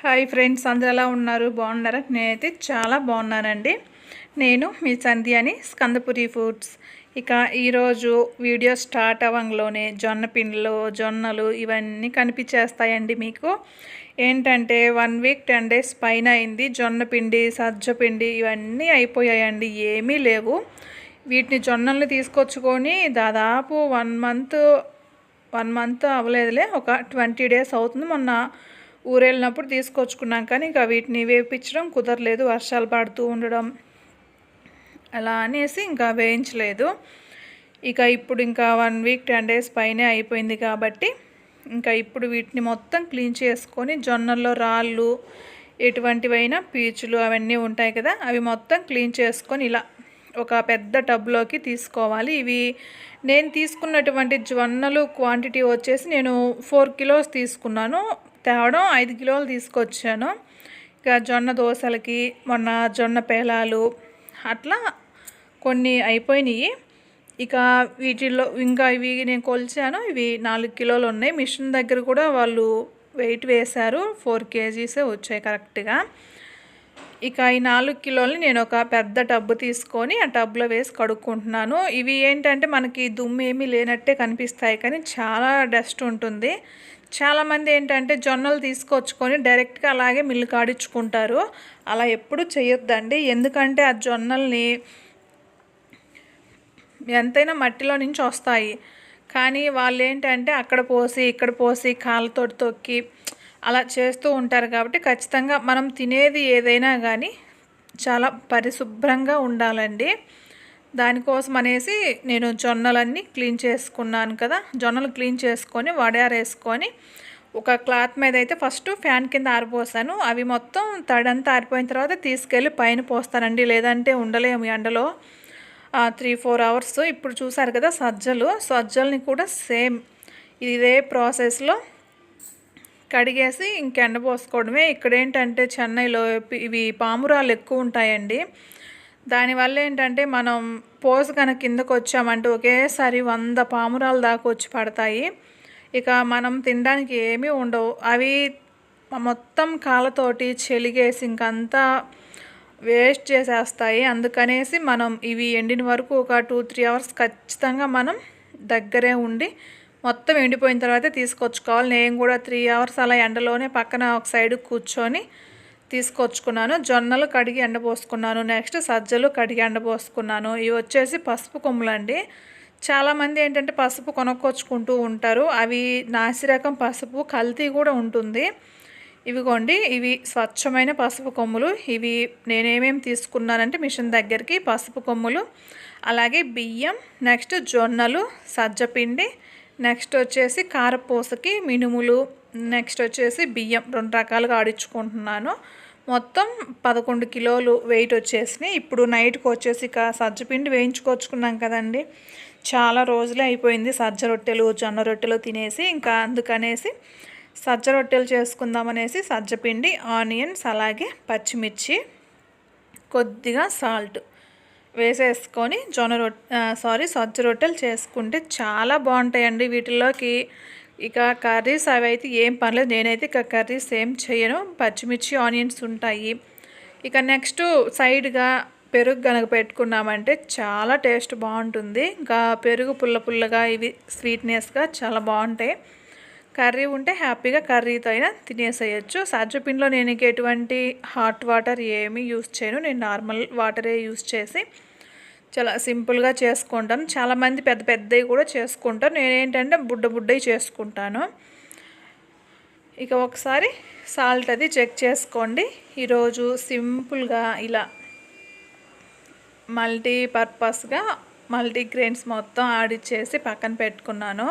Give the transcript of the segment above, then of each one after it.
Hi friends అందరు ఎలా ఉన్నారు? బాగున్నారా? నేనైతే చాలా బాగున్నానండి. నేను మీ సంధ్యాని స్కందపురి ఫుడ్స్. ఇక ఈరోజు వీడియో స్టార్ట్ అవ్వంలోనే జొన్న పిండిలు జొన్నలు ఇవన్నీ కనిపించేస్తాయండి మీకు. ఏంటంటే వన్ వీక్ టెన్ డేస్ పైన అయింది జొన్న పిండి సజ్జ పిండి ఇవన్నీ అయిపోయాయండి ఏమీ లేవు. వీటిని జొన్నల్ని తీసుకొచ్చుకొని దాదాపు వన్ మంత్ వన్ మంత్ అవ్వలేదులే ఒక ట్వంటీ డేస్ అవుతుంది. మొన్న ఊరేళ్ళినప్పుడు తీసుకొచ్చుకున్నాం కానీ ఇంకా వీటిని వేపించడం కుదరలేదు వర్షాలు పడుతూ ఉండడం. అలా అనేసి ఇంకా వేయించలేదు. ఇక ఇప్పుడు ఇంకా వన్ వీక్ టెన్ డేస్ పైనే అయిపోయింది కాబట్టి ఇంకా ఇప్పుడు వీటిని మొత్తం క్లీన్ చేసుకొని జొన్నల్లో రాళ్ళు ఎటువంటివైనా పీచులు అవన్నీ ఉంటాయి కదా అవి మొత్తం క్లీన్ చేసుకొని ఇలా ఒక పెద్ద టబ్లోకి తీసుకోవాలి. ఇవి నేను తీసుకున్నటువంటి జొన్నలు క్వాంటిటీ వచ్చేసి నేను ఫోర్ కిలోస్ తీసుకున్నాను. తేవడం ఐదు కిలోలు తీసుకొచ్చాను. ఇక జొన్న దోశలకి మొన్న జొన్న పేలాలు అట్లా కొన్ని అయిపోయినాయి. ఇక వీటిల్లో ఇంకా ఇవి నేను కొలిచాను. ఇవి నాలుగు కిలోలు ఉన్నాయి. మిషన్ దగ్గర కూడా వాళ్ళు వెయిట్ వేశారు. ఫోర్ కేజీసే వచ్చాయి కరెక్ట్గా. ఇక ఈ నాలుగు కిలోలు నేను ఒక పెద్ద టబ్బు తీసుకొని ఆ టబ్లో వేసి కడుక్కుంటున్నాను. ఇవి ఏంటంటే మనకి దుమ్ము ఏమీ లేనట్టే కనిపిస్తాయి కానీ చాలా డస్ట్ ఉంటుంది. చాలామంది ఏంటంటే జొన్నలు తీసుకొచ్చుకొని డైరెక్ట్గా అలాగే మిల్లు కాడించుకుంటారు అలా ఎప్పుడు చేయొద్దండి. ఎందుకంటే ఆ జొన్నల్ని ఎంతైనా మట్టిలో నుంచి వస్తాయి. కానీ వాళ్ళు ఏంటంటే అక్కడ పోసి ఇక్కడ పోసి కాళ్ళతో తొక్కి అలా చేస్తూ ఉంటారు కాబట్టి ఖచ్చితంగా మనం తినేది ఏదైనా కానీ చాలా పరిశుభ్రంగా ఉండాలండి. దానికోసం అనేసి నేను జొన్నలన్నీ క్లీన్ చేసుకున్నాను కదా. జొన్నలు క్లీన్ చేసుకొని వడారేసుకొని ఒక క్లాత్ మీద అయితే ఫస్ట్ ఫ్యాన్ కింద ఆరిపోసాను. అవి మొత్తం తడంతా ఆరిపోయిన తర్వాత తీసుకెళ్ళి పైన పోస్తానండి. లేదంటే ఉండలేము ఎండలో. త్రీ ఫోర్ అవర్స్ ఇప్పుడు చూసారు కదా సజ్జలు. సజ్జల్ని కూడా సేమ్ ఇదే ప్రాసెస్లో కడిగేసి ఇంకెండ పోసుకోవడమే. ఇక్కడ ఏంటంటే చెన్నైలో ఇవి పామురాలు ఎక్కువ ఉంటాయండి. దానివల్ల ఏంటంటే మనం పోస్ కనుక కిందకు వచ్చామంటే ఒకేసారి వంద పామురాలు దాకా వచ్చి పడతాయి. ఇక మనం తినడానికి ఏమీ ఉండవు. అవి మొత్తం కాళ్ళతోటి చెలిగేసి ఇంకంతా వేస్ట్ చేసేస్తాయి. అందుకనేసి మనం ఇవి ఎండిన వరకు ఒక టూ త్రీ అవర్స్ ఖచ్చితంగా మనం దగ్గరే ఉండి మొత్తం ఎండిపోయిన తర్వాత తీసుకొచ్చుకోవాలి. నేను కూడా త్రీ అవర్స్ అలా ఎండలోనే పక్కన ఒక సైడ్ కూర్చొని తీసుకొచ్చుకున్నాను. జొన్నలు కడిగి ఎండబోసుకున్నాను. నెక్స్ట్ సజ్జలు కడిగి ఎండబోసుకున్నాను. ఇవి వచ్చేసి పసుపు కొమ్ములండి. చాలామంది ఏంటంటే పసుపు కొనుక్కొచ్చుకుంటూ ఉంటారు. అవి నాసిరకం పసుపు కల్తీ కూడా ఉంటుంది. ఇవిగోండి ఇవి స్వచ్ఛమైన పసుపు కొమ్ములు. ఇవి నేనేమేమి తీసుకున్నానంటే మిషన్ దగ్గరికి పసుపు కొమ్ములు. అలాగే బియ్యం నెక్స్ట్ జొన్నలు సజ్జపిండి నెక్స్ట్ వచ్చేసి కారపూసకి మినుములు నెక్స్ట్ వచ్చేసి బియ్యం రెండు రకాలుగా ఆడించుకుంటున్నాను. మొత్తం పదకొండు కిలోలు వెయిట్ వచ్చేసినాయి. ఇప్పుడు నైట్కి వచ్చేసి ఇక సజ్జపిండి వేయించుకొచ్చుకున్నాం కదండి. చాలా రోజులే అయిపోయింది సజ్జ రొట్టెలు జొన్న రొట్టెలు తినేసి. ఇంకా అందుకనేసి సజ్జ రొట్టెలు చేసుకుందామనేసి సజ్జపిండి ఆనియన్స్ అలాగే పచ్చిమిర్చి కొద్దిగా సాల్ట్ వేసేసుకొని జొన్న రొట్టె సారీ సజ్జ రొట్టెలు చేసుకుంటే చాలా బాగుంటాయండి వీటిల్లోకి. ఇక కర్రీస్ అవి అయితే ఏం పర్లేదు. నేనైతే ఇక కర్రీస్ ఏం చేయను. పచ్చిమిర్చి ఆనియన్స్ ఉంటాయి. ఇక నెక్స్ట్ సైడ్గా పెరుగు కనుక పెట్టుకున్నామంటే చాలా టేస్ట్ బాగుంటుంది. ఇంకా పెరుగు పుల్ల పుల్లగా ఇవి స్వీట్నెస్గా చాలా బాగుంటాయి. కర్రీ ఉంటే హ్యాపీగా కర్రీతో అయినా తినేసేయచ్చు. సజ్జపిండిలో నేను ఎటువంటి హాట్ వాటర్ ఏమీ యూస్ చేయను. నేను నార్మల్ వాటరే యూస్ చేసి చాలా సింపుల్గా చేసుకుంటాను. చాలామంది పెద్ద పెద్దవి కూడా చేసుకుంటాను నేనేంటంటే బుడ్డ బుడ్డవి చేసుకుంటాను. ఇక ఒకసారి సాల్ట్ అది చెక్ చేసుకోండి. ఈరోజు సింపుల్గా ఇలా మల్టీపర్పస్గా మల్టీగ్రెయిన్స్ మొత్తం ఆడిచ్చేసి పక్కన పెట్టుకున్నాను.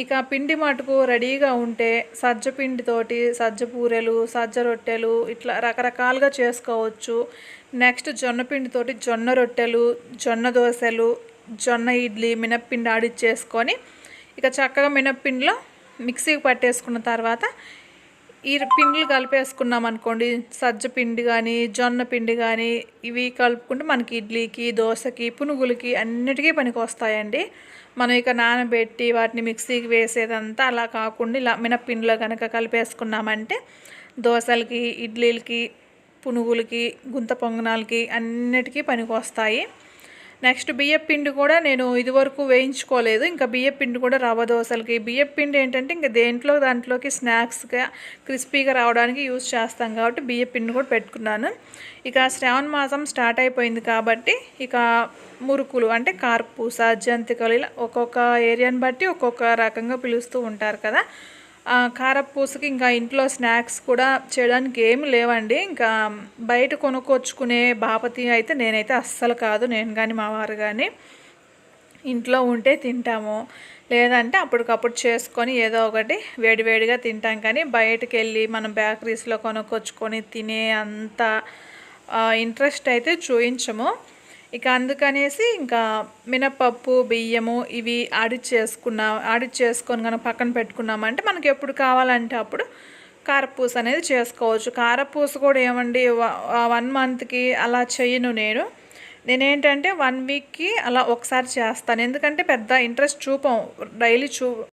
ఇక పిండి మటుకు రెడీగా ఉంటే సజ్జ పిండితోటి సజ్జ పూరెలు సజ్జ రొట్టెలు ఇట్లా రకరకాలుగా చేసుకోవచ్చు. నెక్స్ట్ జొన్న పిండితోటి జొన్న రొట్టెలు జొన్న దోశలు జొన్న ఇడ్లీ మినప్పిండి ఆడిచ్చేసుకొని ఇక చక్కగా మినప్పిండిలో మిక్సీకి పట్టేసుకున్న తర్వాత ఈ పిండిలు కలిపేసుకున్నాం అనుకోండి సజ్జ పిండి కానీ జొన్న పిండి కానీ ఇవి కలుపుకుంటే మనకి ఇడ్లీకి దోశకి పునుగులకి అన్నిటికీ పనికి వస్తాయండి మనం ఇక నానబెట్టి వాటిని మిక్సీకి వేసేదంతా అలా కాకుండా ఇలా మినప్పిండిలో కనుక కలిపేసుకున్నామంటే దోశలకి ఇడ్లీలకి పునుగులకి గుంత పొంగనాలకి అన్నిటికీ పనికొస్తాయి. నెక్స్ట్ బియ్యం పిండి కూడా నేను ఇదివరకు వేయించుకోలేదు. ఇంకా బియ్యం పిండి కూడా రావదు అసలుకి. బియ్యం పిండి ఏంటంటే ఇంకా దేంట్లో దాంట్లోకి స్నాక్స్గా క్రిస్పీగా రావడానికి యూస్ చేస్తాం కాబట్టి బియ్యం పిండి కూడా పెట్టుకున్నాను. ఇక శ్రావణ మాసం స్టార్ట్ అయిపోయింది కాబట్టి ఇక మురుకులు అంటే కార్పూస జంతికలు ఇలా ఒక్కొక్క ఏరియాని బట్టి ఒక్కొక్క రకంగా పిలుస్తూ ఉంటారు కదా. కారపూసకి ఇంకా ఇంట్లో స్నాక్స్ కూడా చేయడానికి ఏమి లేవండి. ఇంకా బయట కొనుక్కొచ్చుకునే బాపతి అయితే నేనైతే అస్సలు కాదు. నేను కానీ మా వారు కానీ ఇంట్లో ఉంటే తింటాము. లేదంటే అప్పటికప్పుడు చేసుకొని ఏదో ఒకటి వేడివేడిగా తింటాం. కానీ బయటకు వెళ్ళి మనం బేకరీస్లో కొనుక్కొచ్చుకొని తినే అంత ఇంట్రెస్ట్ అయితే చూపించము ఇక అందుకనేసి ఇంకా మినపప్పు బియ్యము ఇవి ఆడిట్ చేసుకున్నా ఆడిట్ చేసుకొని కనుక పక్కన పెట్టుకున్నామంటే మనకి ఎప్పుడు కావాలంటే అప్పుడు కారపూస అనేది చేసుకోవచ్చు. కారపూస కూడా ఏమండి వన్ మంత్కి అలా చేయను నేను. నేనేంటంటే వన్ వీక్కి అలా ఒకసారి చేస్తాను. ఎందుకంటే పెద్ద ఇంట్రెస్ట్ చూపం డైలీ చూ